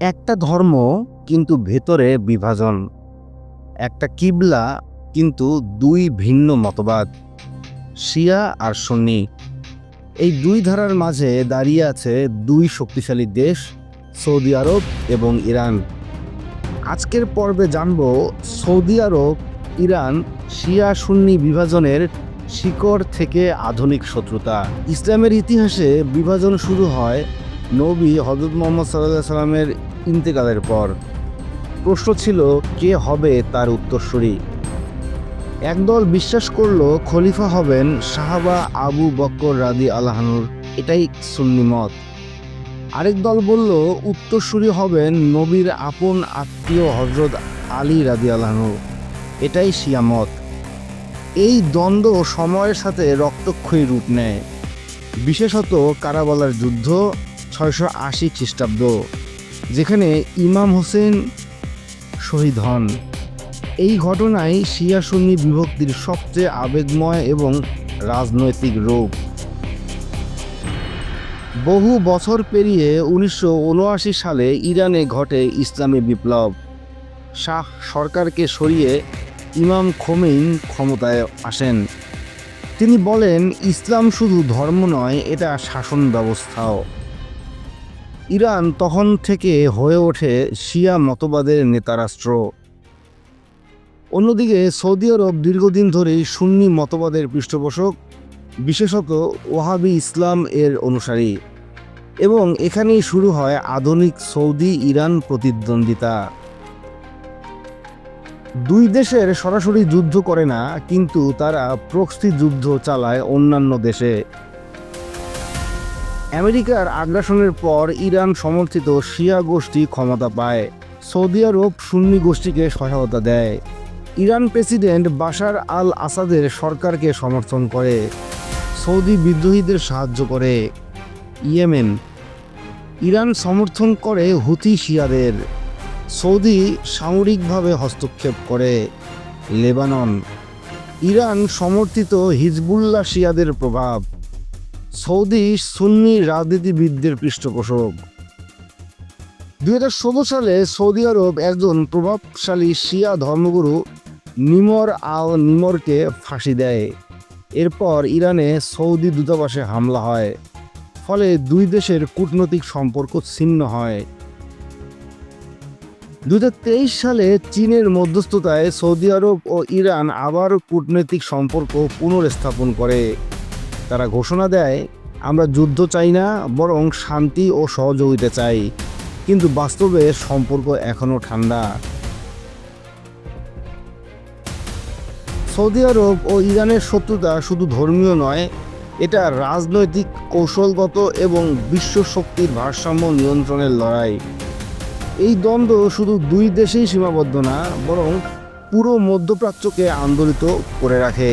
একটা ধর্ম কিন্তু ভেতরে বিভাজন, একটা কিবলা কিন্তু দুই ভিন্ন মতবাদ, শিয়া আর সুন্নি। এই দুই ধারার মাঝে দাঁড়িয়ে আছে দুই শক্তিশালী দেশ, সৌদি আরব এবং ইরান। আজকের পর্বে জানব সৌদি আরব, ইরান, শিয়া সুন্নি বিভাজনের শিকড় থেকে আধুনিক শত্রুতা। ইসলামের ইতিহাসে বিভাজন শুরু হয় নবী হজরত মোহাম্মদ সাল্লাহ সাল্লামের ইন্তেকালের পর প্রশ্ন ছিল, কে হবে তার উত্তরসূরি? একদল বিশ্বাস করল খলিফা হবেন সাহাবা আবু বক্কর রাদি আল্লাহানুর এটাই সুন্নি মত। আরেক দল বলল, উত্তরসূরি হবেন নবীর আপন আত্মীয় হজরত আলী রাদি আল্লাহানু এটাই শিয়ামত এই দ্বন্দ্ব সময়ের সাথে রক্তক্ষয়ী রূপ নেয়। বিশেষত কারাবালার যুদ্ধ ছয়শো আশি খ্রিস্টাব্দ, যেখানে ইমাম হোসেন শহীদ হন। এই ঘটনাই শিয়া সুন্নি বিভক্তির সবচেয়ে আবেগময় এবং রাজনৈতিক রূপ। বহু বছর পেরিয়ে উনিশশো উনআশি সালে ইরানে ঘটে ইসলামী বিপ্লব। শাহ সরকারকে সরিয়ে ইমাম খোমেইন ক্ষমতায় আসেন। তিনি বলেন, ইসলাম শুধু ধর্ম নয়, এটা শাসন ব্যবস্থাও। ইরান তখন থেকে হয়ে ওঠে শিয়া মতবাদের নেতারাষ্ট্র। অন্যদিকে সৌদি আরব দীর্ঘদিন ধরেই সুন্নি মতবাদের পৃষ্ঠপোষক, বিশেষত ওহাবি ইসলাম এর অনুসারী এবং এখানেই শুরু হয় আধুনিক সৌদি ইরান প্রতিদ্বন্দ্বিতা। দুই দেশের সরাসরি যুদ্ধ করে না, কিন্তু তারা প্রক্সি যুদ্ধ চালায় অন্যান্য দেশে। আমেরিকার আগ্রাসনের পর ইরান সমর্থিত শিয়া গোষ্ঠী ক্ষমতা পায়। সৌদি আরব সুন্নি গোষ্ঠীকে সহায়তা দেয়। ইরান প্রেসিডেন্ট বাশার আল আসাদের সরকারকে সমর্থন করে। সৌদি বিদ্রোহীদের সাহায্য করে। ইয়েমেন, ইরান সমর্থন করে হুতি শিয়াদের। সৌদি সামরিকভাবে হস্তক্ষেপ করে। লেবানন, ইরান সমর্থিত হিজবুল্লাহ শিয়াদের প্রভাব। সৌদি সুন্নি রাজনীতিবিদদের পৃষ্ঠপোষক। দুই হাজার ষোলো সালে সৌদি আরব একজন প্রভাবশালী শিয়া ধর্মগুরু নিমর আল নিমরকে ফাঁসি দেয়। এরপর ইরানে সৌদি দূতাবাসে হামলা হয়, ফলে দুই দেশের কূটনৈতিক সম্পর্ক ছিন্ন হয়। দুই হাজার তেইশ সালে চীনের মধ্যস্থতায় সৌদি আরব ও ইরান আবার কূটনৈতিক সম্পর্ক পুনর্স্থাপন করে। তারা ঘোষণা দেয়, আমরা যুদ্ধ চাই না, বরং শান্তি ও সহযোগিতা চাই। কিন্তু বাস্তবে সম্পর্ক এখনও ঠান্ডা। সৌদি আরব ও ইরানের শত্রুতা শুধু ধর্মীয় নয়, এটা রাজনৈতিক, কৌশলগত এবং বিশ্ব শক্তির ভারসাম্য নিয়ন্ত্রণের লড়াই। এই দ্বন্দ্ব শুধু দুই দেশেই সীমাবদ্ধ না, বরং পুরো মধ্যপ্রাচ্যকে আন্দোলিত করে রাখে।